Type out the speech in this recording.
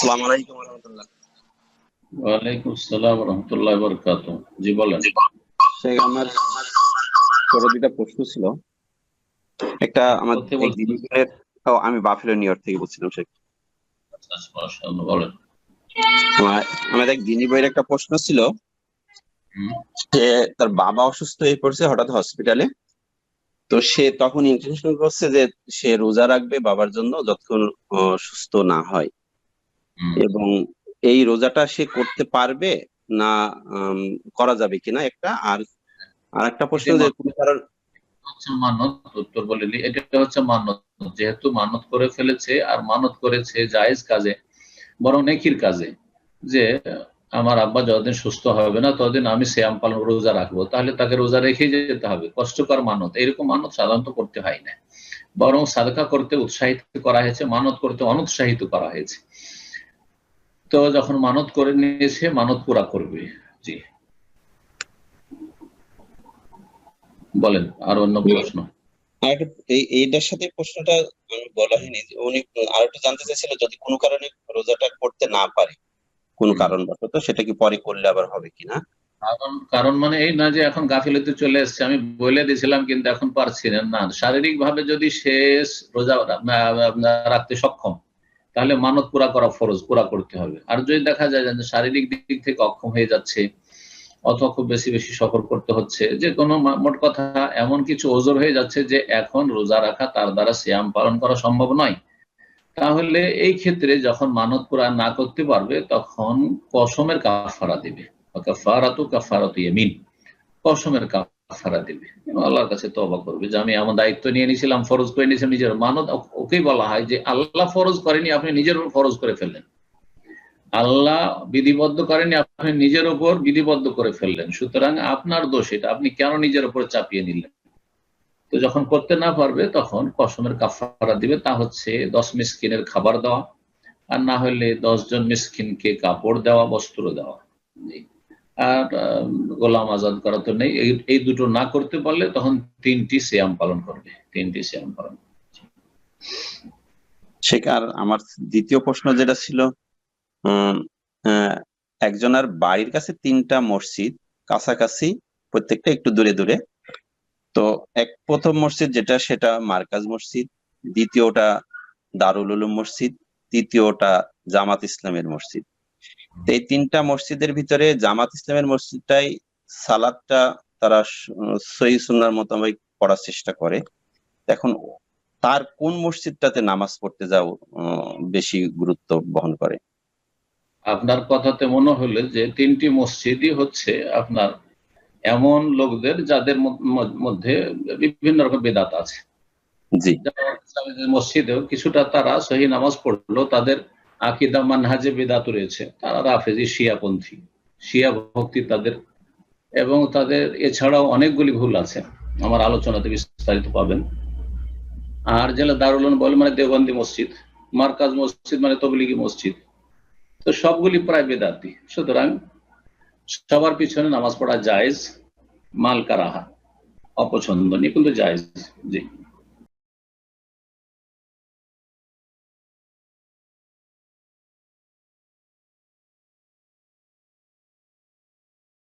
আসসালামু আলাইকুম রহমতুল্লাহ ওয়ালাইকুম আসসালাম রহমতুল্লাহ বরকাত জি বলেন। শেখ আমার ছোট প্রশ্ন ছিল। একটা আমার আমি বাফেলো নিউ ইয়র্ক থেকে বলছিলাম শেখ। আচ্ছা, বলেন। আমার আমাদের এক দিনী বইয়ের একটা প্রশ্ন ছিল সে তার বাবা অসুস্থ হয়ে পড়ছে হঠাৎ হসপিটালে। তো সে তখন ইন্টেনশন করছে যে সে রোজা রাখবে বাবার জন্য যতক্ষণ আহ, সুস্থ না হয়। এবং এই রোজাটা সে করতে পারবে না করা যাবে কিনা একটা আর আর একটা প্রশ্ন যে কোনো কারণ মানত উত্তর বলিনি এটা হচ্ছে মানত যেহেতু মানত করে ফেলেছে আর মানত করেছে জায়েজ কাজে বরং নেকির কাজে যে আমার আব্বা যতদিন সুস্থ হবে না ততদিন আমি শ্যাম পালন রোজা রাখব। তাহলে তাকে রোজা রেখে যেতে হবে। কষ্টকর মানত এরকম মানত সাধারণত করতে হয় না। বরং সাদকা করতে উৎসাহিত করা হয়েছে মানত করতে অনুৎসাহিত করা হয়েছে। তো যখন মানত করে নিয়েছে মানত পুরা করবে। জি। বলেন আর অন্য প্রশ্ন? আর এইটার সাথে প্রশ্নটা আমি বলা হয়নি উনি আর একটু জানতে চাইছিল যদি কোনো কারণে রোজাটা করতে না পারে কোনো কারণবশত সেটা কি পরে করলে আবার হবে কিনা কারণ কারণ মানে এই না যে এখন গাফিলতি চলে এসছে আমি বলে দিয়েছিলাম কিন্তু এখন পারছি না। শারীরিক ভাবে যদি শেষ রোজা রাখতে সক্ষম তাহলে মানত পুরা করা ফরজ, পুরা করতে হবে। আর যদি দেখা যায় যে শারীরিক দিক থেকে অক্ষম হয়ে যাচ্ছে, অথবা খুব বেশি বেশি সফর করতে হচ্ছে, যে কোনো মোট কথা এমন কিছু ওজোর হয়ে যাচ্ছে যে এখন রোজা রাখা তার দ্বারা শ্যাম পালন করা সম্ভব নয়। তাহলে এই ক্ষেত্রে যখন মানত পুরা না করতে পারবে, তখন কসমের কাফারা দিবে। কাফারাতু কাফারাতু ইয়ামিন। কসমের কাফারা দিবে। আল্লাহর কাছে তওবা করবে যে আমি আমার দায়িত্ব নিয়ে নিয়েছিলাম, ফরজ করে নিয়েছিলাম, নিজের মানত, ওকেই বলা হয় যে আল্লাহ ফরজ করেনি, আপনি নিজের উপর ফরজ করে ফেললেন। আল্লাহ বিধিবদ্ধ করেনি, আপনি নিজের উপর বিধিবদ্ধ করে ফেললেন। সুতরাং আপনার দোষ এটা, আপনি কেন নিজের উপর চাপিয়ে নিলেন? তো যখন করতে না পারবে, তখন কসমের কাফারা দিবে, তা হচ্ছে দশ মিসকিনের খাবার দেওয়া, আর না হলে দশ জন মিসকিনকে কাপড় দেওয়া, বস্ত্র দেওয়া। আর গোলাম আজাদ করা তো নেই। এই- দুটো না করতে পারলে তখন তিনটি সিয়াম পালন করবে। তিনটি সিয়াম পালন শেখ, আর আমার দ্বিতীয় প্রশ্ন যেটা ছিল একজনের বাড়ির কাছে তিনটা মসজিদ, কাছাকাছি, প্রত্যেকটা একটু দূরে দূরে। তো এক প্রথম মসজিদ যেটা, সেটা মার্কাজ মসজিদ, দ্বিতীয়টা দারুল উলুম মসজিদ, তৃতীয়টা জামাত ইসলামের মসজিদ। এই তিনটা মসজিদের ভিতরে জামাত ইসলামের মসজিদটাই সালাদটা তারা সহি সুন্নার মোতাবেক পড়ার চেষ্টা করে। এখন তার কোন মসজিদটাতে নামাজ পড়তে যাও বেশি গুরুত্ব বহন করে? আপনার কথাতে মনে হলো যে তিনটি মসজিদই হচ্ছে আপনার এমন লোকদের যাদের মধ্যে বিভিন্ন রকম বেদাত আছে। জি। মসজিদেও কিছুটা তারা সহি নামাজ পড়ল তাদের আকিদা মানহাজে বেদাত রয়েছে। তারা রাফেজি, শিয়াপন্থী। শিয়া ভক্তি তাদের, এবং তাদের এছাড়াও অনেকগুলি ভুল আছে। আমার আলোচনাতে বিস্তারিত পাবেন। আর যেটা দারুল বলে মানে দেওবন্দি মসজিদ, মার্কাজ মসজিদ মানে তবলিগি মসজিদ। তো সবগুলি প্রায় বেদাতি। সুতরাং সবার পিছনে নামাজ পড়া জায়েজ, মাল কারাহা, অপছন্দনীয় কিন্তু জায়েজ। জি।